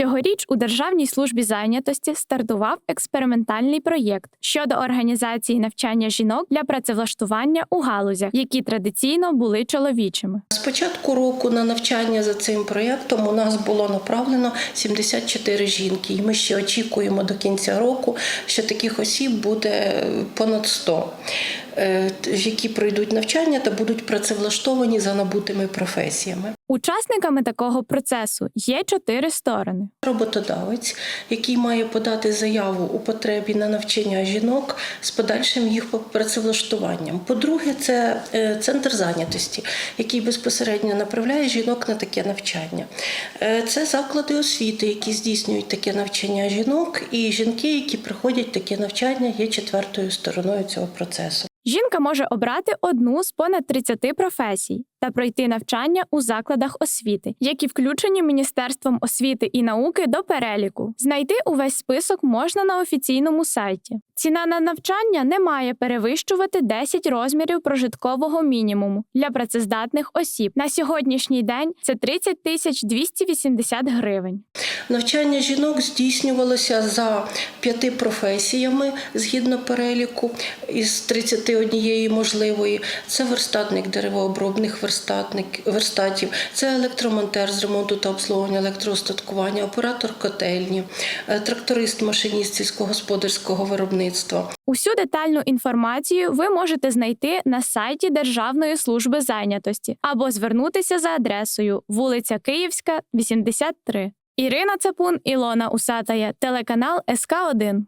Цьогоріч у Державній службі зайнятості стартував експериментальний проєкт щодо організації навчання жінок для працевлаштування у галузях, які традиційно були чоловічими. З початку року на навчання за цим проєктом у нас було направлено 74 жінки, і ми ще очікуємо до кінця року, що таких осіб буде понад 100, е, які пройдуть навчання та будуть працевлаштовані за набутими професіями. Учасниками такого процесу є чотири сторони. Роботодавець, який має подати заяву у потребі на навчання жінок з подальшим їх працевлаштуванням. По-друге, це е, центр зайнятості, який безпосередньо направляє жінок на таке навчання. Е, Це заклади освіти, які здійснюють таке навчання жінок, і жінки, які проходять таке навчання, є четвертою стороною цього процесу. Жінка може обрати одну з понад 30 професій та пройти навчання у закладах освіти, які включені Міністерством освіти і науки до переліку. Знайти увесь список можна на офіційному сайті. Ціна на навчання не має перевищувати 10 розмірів прожиткового мінімуму для працездатних осіб. На сьогоднішній день це 30 тисяч 280 гривень. Навчання жінок здійснювалося за п'яти професіями згідно переліку із 31 можливої. Це верстатник деревообробних верстатник, верстатів, це електромонтер з ремонту та обслуговування електроостаткування, оператор котельні, е, тракторист, машиніст сільськогосподарського виробництва. Усю детальну інформацію ви можете знайти на сайті Державної служби зайнятості або звернутися за адресою вулиця Київська, 83. Ірина Цапун, Ілона Усатая, телеканал СК 1